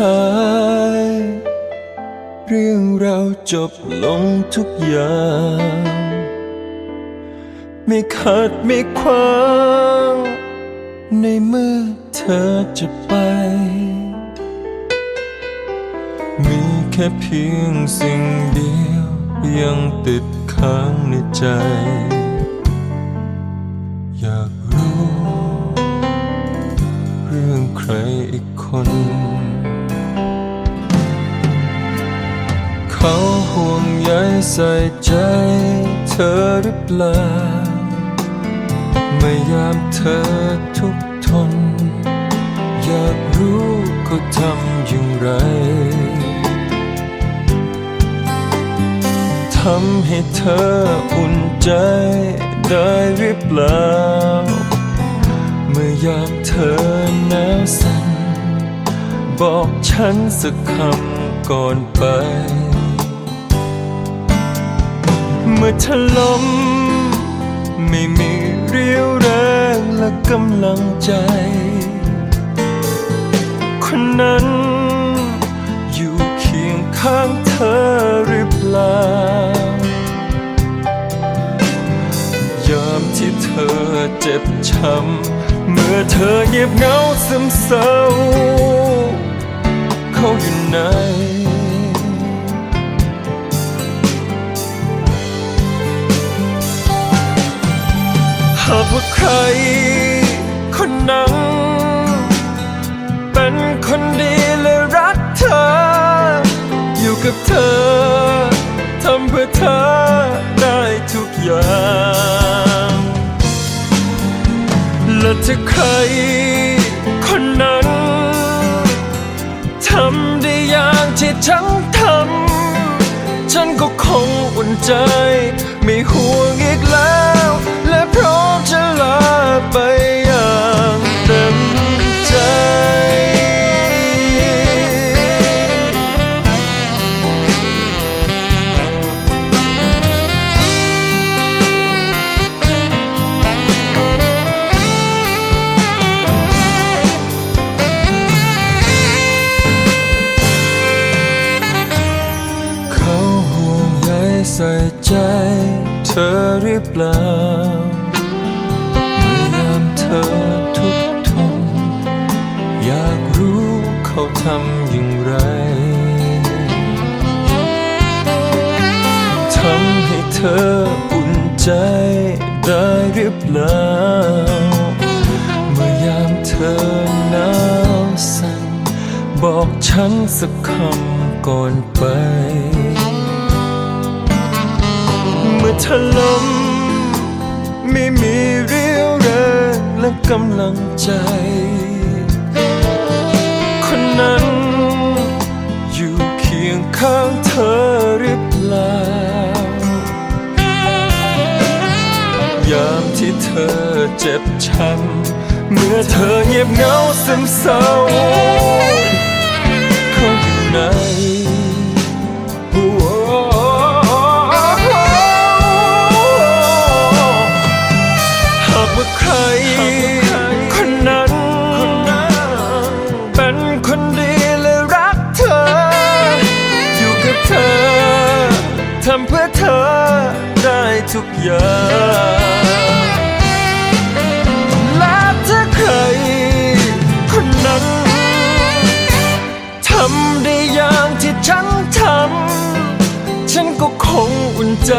ท้าย เรื่องเราจบลงทุกอย่าง ไม่ขาดไม่ขวาง ในเมื่อเธอจะไป มีแค่เพียงสิ่งเดียวยังติดค้างในใจ เขาห่วงใยใส่ใจเธอหรือเปล่าเมื่อยามเธอทุกทน อยากรู้เขาทำอย่างไรทำให้เธออุ่นใจได้หรือเปล่า เมื่อยามเธอหนาวสั่นบอกฉันสักคำก่อนไป เมื่อเธอล้มไม่มีเรี่ยวแรงและกำลังใจ คนนั้นอยู่เคียงข้างเธอหรือเปล่ายามที่เธอเจ็บช้ำเมื่อเธอเงียบเหงาซึมเศร้าเขาากว่าใคร คนนั้นเป็นคนดีและรักเธอ อยู่กับเธอทำเพื่อเธอได้ทุกอย่างและถ้าใคร คนนั้นทำได้อย่างที่ฉันทำ ฉันก็คงอุ่นใจ ไม่ห่วงอีกแล้ว ใจเธอหรือเปล่าเมื่อยามเธอทุกทนอยากรู้เขาทำอย่างไรทำให้เธออุ่นใจได้หรือเปล่าเมื่อยามเธอหนาวสั่นบอกฉันสักคำก่อนไป อเธอล้มไม่มีเรี่ยวแรงและกำลังใจ คนนั้นอยู่เคียงข้างเธอหรือเปล่ายามที่เธอเจ็บช้ำเมื่อเธอเงียบเหงาซึมเศร้าเขาอยู่ไหนำเพื่อเธอได้ทุกอย่างและถ้าใครคนนั้นทำได้อย่างที่ฉันทำ ฉันก็คงอุ่นใจ